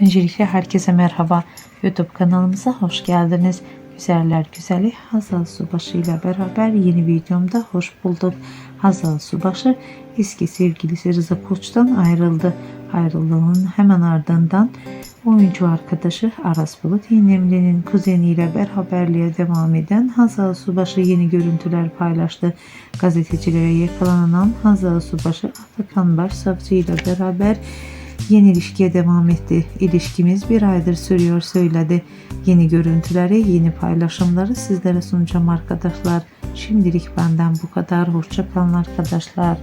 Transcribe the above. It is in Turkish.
Öncelikle herkese merhaba. YouTube kanalımıza hoş geldiniz. Güzeller güzeli Hazal Subaşı ile beraber yeni videomda hoş bulduk. Hazal Subaşı eski sevgilisi Rıza Koç'tan ayrıldı. Ayrılığının hemen ardından oyuncu arkadaşı Aras Bulut İynemli'nin kuzeniyle beraberliğe devam eden Hazal Subaşı yeni görüntüler paylaştı. Gazetecilere yakalanan Hazal Subaşı Atakan Başsavcı ile beraber Yeni ilişkiye devam etti. İlişkimiz bir aydır sürüyor söyledi. Yeni görüntüleri, yeni paylaşımları sizlere sunacağım arkadaşlar. Şimdilik benden bu kadar. Hoşçakalın arkadaşlar.